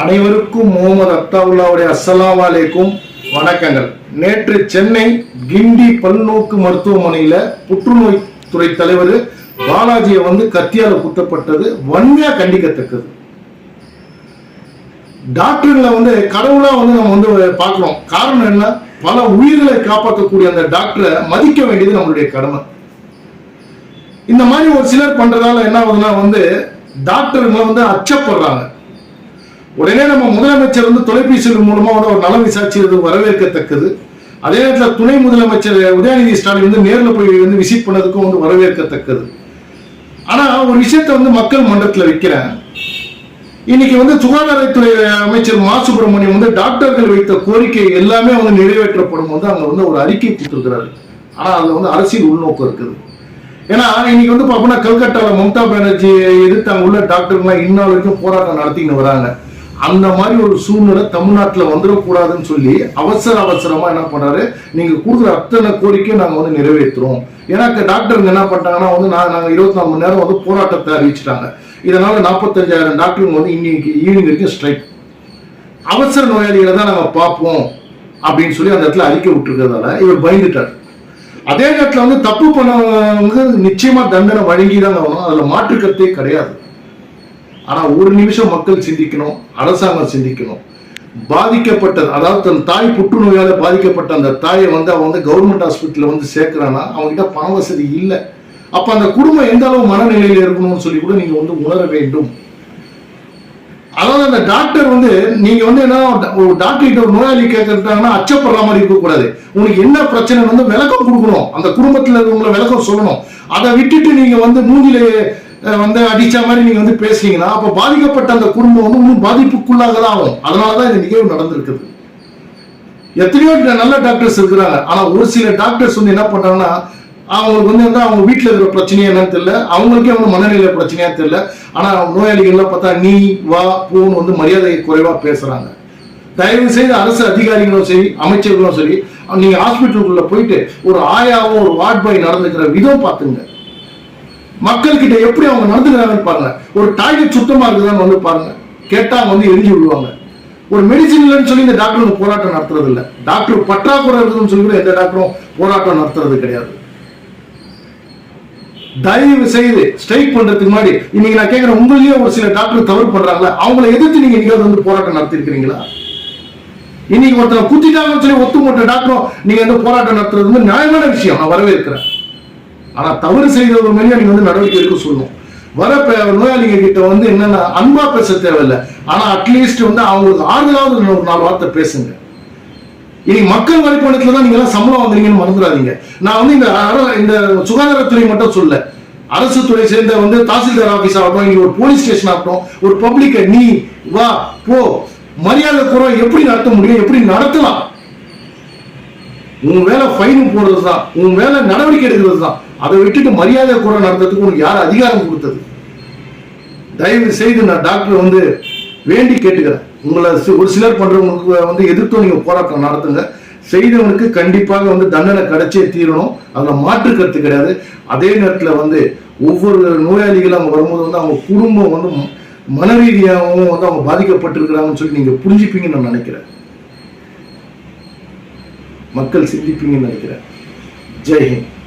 அனைவருக்கும் முகமது அத்தாவுல்லாவுடைய அஸ்ஸலாமு அலைக்கும் வணக்கங்கள். நேற்று சென்னை கிண்டி பல்நோக்கு மருத்துவமனையில புற்றுநோய் துறை தலைவர் பாலாஜியை வந்து கத்தியால குத்தப்பட்டது வன்மையா கண்டிக்கத்தக்கது. டாக்டர்களை வந்து கடவுளா வந்து நம்ம வந்து பார்க்கிறோம் காரணம் என்ன? பல உயிர்களை காப்பாற்றக்கூடிய அந்த டாக்டரை மதிக்க வேண்டியது நம்மளுடைய கடமை. இந்த மாதிரி ஒரு சிலர் பண்றதால என்ன ஆகுதுன்னா வந்து டாக்டருங்களை வந்து அச்சப்படுறாங்க. உடனே நம்ம முதலமைச்சர் வந்து தொலைபேசி மூலமா வந்து ஒரு நலம் விசாரிச்சது வரவேற்கத்தக்கது. அதே நேரத்தில் துணை முதலமைச்சர் உதயநிதி ஸ்டாலின் வந்து நேரில் போய் வந்து விசிட் பண்ணதுக்கும் வந்து வரவேற்கத்தக்கது. ஆனா ஒரு விஷயத்தை வந்து மக்கள் மன்றத்தில் வைக்கிறேன். இன்னைக்கு வந்து சுகாதாரத்துறை அமைச்சர் மா. சுப்பிரமணியம் வந்து டாக்டர்கள் வைத்த கோரிக்கை எல்லாமே வந்து நிறைவேற்றப்படும் வந்து அவங்க வந்து ஒரு அறிக்கை கொடுத்துருக்கிறாரு. ஆனா அதுல வந்து அரசியல் உள்நோக்கம் இருக்குது. ஏன்னா இன்னைக்கு வந்து பாப்போம்னா கல்கட்டாவில் மம்தா பானர்ஜி எதிர்த்து அங்க உள்ள டாக்டர்லாம் இன்னும் வரைக்கும் போராட்டம் நடத்தின்னு வராங்க. அந்த மாதிரி ஒரு சூழ்நிலை தமிழ்நாட்டில் வந்துடக்கூடாதுன்னு சொல்லி அவசர அவசரமாக என்ன பண்ணுறாரு நீங்கள் கொடுக்குற அத்தனை கோரிக்கையும் நாங்கள் வந்து நிறைவேற்றுறோம். ஏன்னா டாக்டருங்க என்ன பண்ணிட்டாங்கன்னா வந்து நான் நாங்க இருபத்தி நாலு மணி நேரம் வந்து போராட்டத்தை அறிவிச்சிட்டாங்க. இதனால் நாற்பத்தஞ்சாயிரம் டாக்டருங்க வந்து இன்னைக்கு ஈவினிங் வரைக்கும் ஸ்ட்ரைக் அவசர நோயாளிகளை தான் நாங்கள் பார்ப்போம் அப்படின்னு சொல்லி அந்த இடத்துல அறிக்கை விட்டுருக்கிறதால இவர் பயந்துட்டார். அதே நேரத்தில் வந்து தப்பு பண்ணவங்க நிச்சயமாக தண்டனை வழங்கி தான் ஆகணும். அதில் மாற்று கிடையாது. ஆனா ஒரு நிமிஷம் மக்கள் சிந்திக்கணும் அரசாங்கம் சிந்திக்கணும். பாதிக்கப்பட்டது அதாவது தன் தாய் புற்றுநோயால பாதிக்கப்பட்ட அந்த தாயை வந்து அவன் வந்து கவர்மெண்ட் ஹாஸ்பிட்டல்ல வந்து சேர்க்கிறான்னா அவங்ககிட்ட பண வசதி இல்லை. அப்ப அந்த குடும்பம் எந்த அளவு மனநிலையில இருக்கணும்னு சொல்லி கூட நீங்க வந்து உணர வேண்டும். அதாவது அந்த டாக்டர் வந்து நீங்க வந்து என்ன ஒரு டாக்டர் கிட்ட ஒரு நோயாளி கேட்கறாங்கன்னா அச்சப்படுற மாதிரி இருக்கக்கூடாது. உனக்கு என்ன பிரச்சனை வந்து விளக்கம் கொடுக்கணும். அந்த குடும்பத்துல இருக்கவங்களை விளக்கம் சொல்லணும். அதை விட்டுட்டு நீங்க வந்து மூஞ்சில வந்து அடிச்ச மாதிரி நீங்க வந்து பேசுனீங்கன்னா அப்ப பாதிக்கப்பட்ட அந்த குடும்பம் வந்து இன்னும் பாதிப்புக்குள்ளாக தான் ஆகும். அதனாலதான் இந்த நிகழ்வு நடந்திருக்குது எத்தனையோ நல்ல டாக்டர்ஸ் இருக்கிறாங்க. ஆனா ஒரு சில டாக்டர்ஸ் வந்து என்ன பண்றாங்கன்னா அவங்களுக்கு வந்து வந்து அவங்க வீட்டுல இருக்கிற பிரச்சனையே என்னன்னு தெரியல. அவங்களுக்கே வந்து மனநிலை பிரச்சனையா தெரியல. ஆனா நோயாளிகள்லாம் பார்த்தா நீ வா போன்னு வந்து மரியாதை குறைவா பேசுறாங்க. தயவு செய்து அரசு அதிகாரிகளும் சரி அமைச்சர்களும் சரி நீங்க ஹாஸ்பிட்டலுக்குள்ள போயிட்டு ஒரு ஆயாவும் ஒரு வார்ட் பாய் நடந்துக்கிற விதம் பார்த்துங்க. மக்கள் கிட்ட எப்படி அவங்க நடந்துக்கிறாங்கன்னு பாருங்க. ஒரு டாய்லெட் சுத்தமா இருக்குதான்னு வந்து பாருங்க. கேட்டா அவங்க வந்து எரிஞ்சு விடுவாங்க. ஒரு மெடிசின் இல்லைன்னு சொல்லி இந்த டாக்டர் போராட்டம் நடத்துறது இல்ல டாக்டர் பற்றாக்குறை இருக்குதுன்னு சொல்லி கூட எந்த டாக்டரும் போராட்டம் நடத்துறது கிடையாது. தயவு செய்து ஸ்ட்ரைக் பண்றதுக்கு முன்னாடி இன்னைக்கு நான் கேட்கிறேன் உங்களையே ஒரு சில டாக்டர் தவறு பண்றாங்களா? அவங்கள எதிர்த்து நீங்க எங்கேயாவது வந்து போராட்டம் நடத்திருக்கிறீங்களா? இன்னைக்கு ஒருத்தர் குத்திட்டாங்கன்னு சொல்லி ஒத்துமொட்ட டாக்டரும் நீங்க வந்து போராட்டம் நடத்துறது வந்து நியாயமான விஷயம். நான் வரவேற்கிறேன். ஆனா தவறு செய்தவங்க மேலேயே நீங்க வந்து நடவடிக்கை எடுக்க சொல்லணும். வர நோயாளிங்க கிட்ட வந்து என்னென்ன அன்பா பேச தேவையில்லை. ஆனா அட்லீஸ்ட் வந்து அவங்களுக்கு ஆறுதலாவது ஒரு நாலு வார்த்தை பேசுங்க. இனி மக்கள் வலைப்பணத்துல தான் நீங்க எல்லாம் சம்பளம் வாங்குறீங்கன்னு மறந்துடாதீங்க. நான் வந்து இந்த இந்த சுகாதாரத்துறை மட்டும் சொல்ல. அரசு துறை சேர்ந்த வந்து தாசில்தார் ஆபீஸ் ஆகட்டும் இங்க ஒரு போலீஸ் ஸ்டேஷன் ஆகட்டும் ஒரு பப்ளிக்க நீ வா போ. மரியாதை குறை எப்படி நடத்த முடியும் எப்படி நடத்தலாம்? உன் வேலை ஃபைன் போடுறது தான் உன் வேலை நடவடிக்கை எடுக்கிறது தான் அதை விட்டுட்டு மரியாதை கூட நடத்துறதுக்கு உனக்கு யார் அதிகாரம் கொடுத்தது? தயவு செய்து நான் டாக்டர் வந்து வேண்டி கேட்டுக்கிறேன். உங்களை ஒரு சிலர் பண்றவங்களுக்கு வந்து எதிர்த்தும் நீங்க போராட்டம் நடத்துங்க. செய்தவனுக்கு கண்டிப்பாக வந்து தண்டனை கிடைச்சே தீரணும். அதுல மாற்று கருத்து கிடையாது. அதே நேரத்தில் வந்து ஒவ்வொரு நோயாளிகள் அவங்க வரும்போது வந்து அவங்க குடும்பம் வந்து ம- வந்து அவங்க பாதிக்கப்பட்டிருக்கிறாங்கன்னு சொல்லி நீங்க புரிஞ்சுப்பீங்கன்னு நான் நினைக்கிறேன். மக்கள் சிந்திப்பீங்கன்னு நினைக்கிறேன். ஜெய் ஹிந்த்.